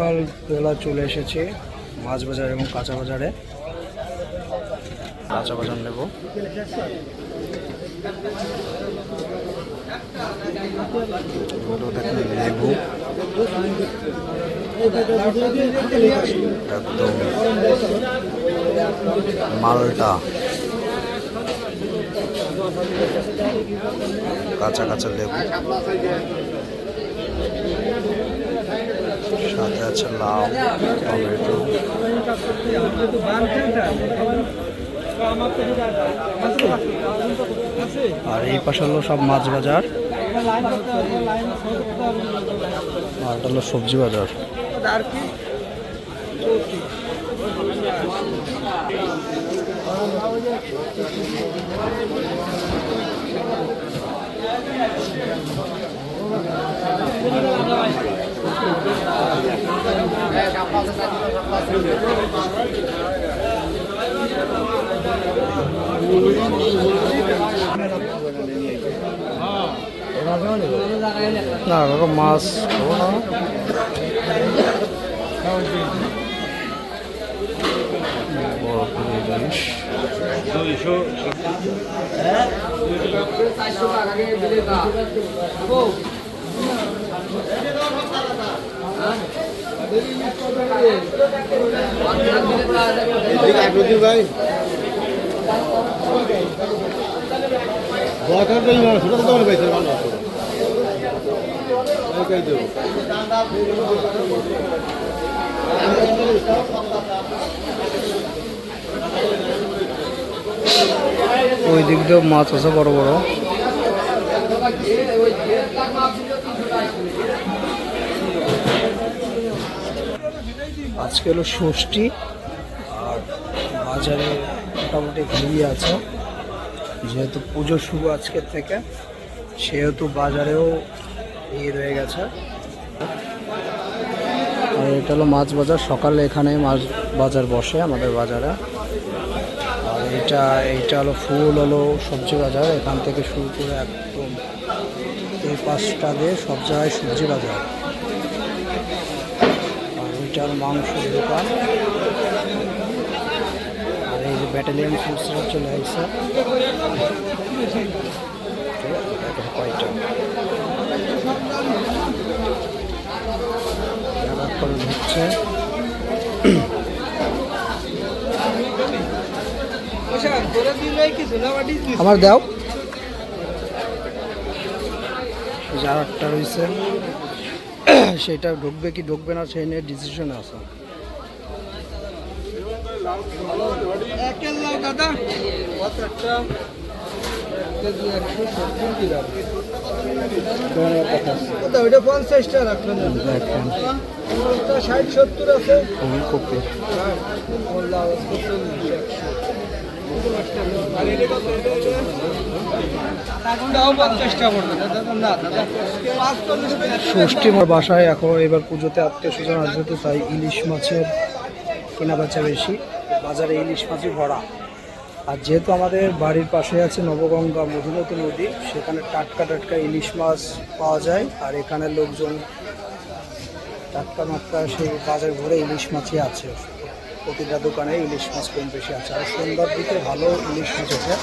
সকাল বেলা চলে এসেছি মাছ বাজার এবং কাঁচা বাজারে। কাঁচা বাজার নেব। লেবু। একদম মালটা। কাঁচা কাঁচা লেবু। সাথে আছে লাউ টমেটো আর এই পাশে হলো সব মাছ বাজার। আর এটা হলো সবজি বাজার। না কাকা মাছ খাব না। করে জিনিস। ভাই। বয়কার তো মানুষ ওটা তো পাইছে মানুষ ওইটাই ওই দিক দিয়েও মাছ আছে বড় বড়। আজকে হলো ষষ্ঠী। আর বাজারে মোটামুটি ভিড়ই আছে। যেহেতু পুজো শুরু আজকের থেকে, সেহেতু বাজারেও ভিড় হয়ে গেছে। আর এটা হলো মাছ বাজার। সকালে এখানে মাছ বাজার বসে আমাদের বাজারে। আর এটা, এইটা হলো ফুল হলো সবজি বাজার। এখান থেকে শুরু করে একদম এই পাঁচটা দিয়ে সব জায়গায় সবজি বাজার। হলো মাংসের দোকান। আর এই যে ব্যাটালিয়ান ফুডসরা চলে আসছে কয়টা? আমার দাও। যার একটা রয়েছে সেটা ঢুকবে কি ঢুকবে না সেই নিয়ে ডিসিশন আছে। ওইটা পঞ্চাশটা রাখবেন ষষ্ঠী আমার বাসায় এখন এবার পুজোতে আত্মীয় স্বজন আসবে তো তাই ইলিশ মাছের কেনা বেচা বেশি। বাজারে ইলিশ মাছই ভরা। আর যেহেতু আমাদের বাড়ির পাশে আছে নবগঙ্গা মধুমতি নদী, সেখানে টাটকা টাটকা ইলিশ মাছ পাওয়া যায়। আর এখানে লোকজন টাটকা মাটকা সেই বাজার ঘুরে ইলিশ মাছই আছে। প্রতিটা দোকানে ইলিশ মাছ কম বেশি আছে। আর সন্ধ্যার দিকে ভালো ইলিশ মাছ আছে।